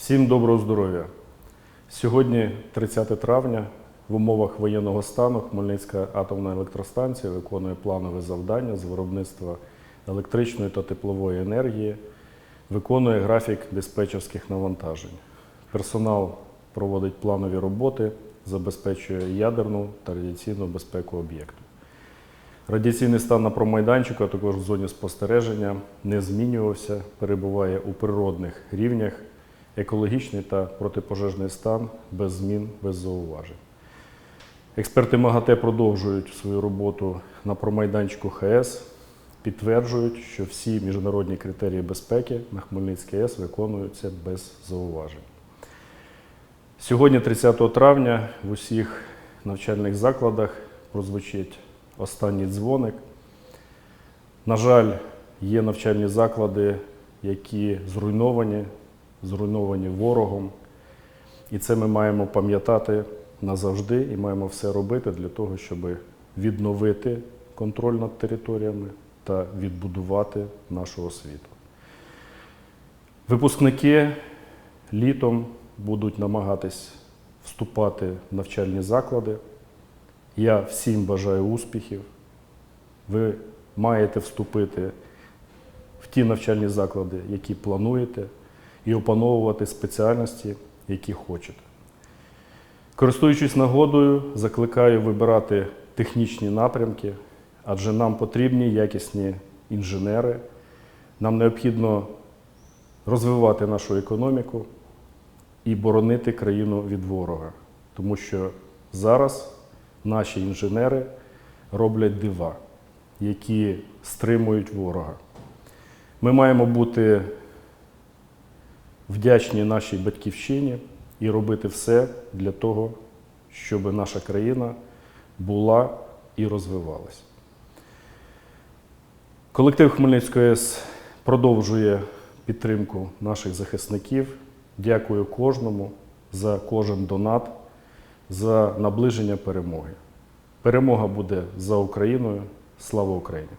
Всім доброго здоров'я! Сьогодні, 30 травня, в умовах воєнного стану Хмельницька атомна електростанція виконує планове завдання з виробництва електричної та теплової енергії, виконує графік диспетчерських навантажень. Персонал проводить планові роботи, забезпечує ядерну та радіаційну безпеку об'єкту. Радіаційний стан на промайданчику, а також в зоні спостереження не змінювався, перебуває у природних рівнях, екологічний та протипожежний стан без змін, без зауважень. Експерти МАГАТЕ продовжують свою роботу на промайданчику ХС, підтверджують, що всі міжнародні критерії безпеки на Хмельницькій АЕС виконуються без зауважень. Сьогодні, 30 травня, в усіх навчальних закладах прозвучить останній дзвоник. На жаль, є навчальні заклади, які зруйновані, зруйновані ворогом. І це ми маємо пам'ятати назавжди і маємо все робити для того, щоб відновити контроль над територіями та відбудувати нашу освіту. Випускники літом будуть намагатись вступати в навчальні заклади. Я всім бажаю успіхів. Ви маєте вступити в ті навчальні заклади, які плануєте, і опановувати спеціальності, які хочете. Користуючись нагодою, закликаю вибирати технічні напрямки, адже нам потрібні якісні інженери. Нам необхідно розвивати нашу економіку і боронити країну від ворога, тому що зараз наші інженери роблять дива, які стримують ворога. Ми маємо бути вдячні нашій батьківщині і робити все для того, щоб наша країна була і розвивалась. Колектив Хмельницької АЕС продовжує підтримку наших захисників. Дякую кожному за кожен донат, за наближення перемоги. Перемога буде за Україною. Слава Україні!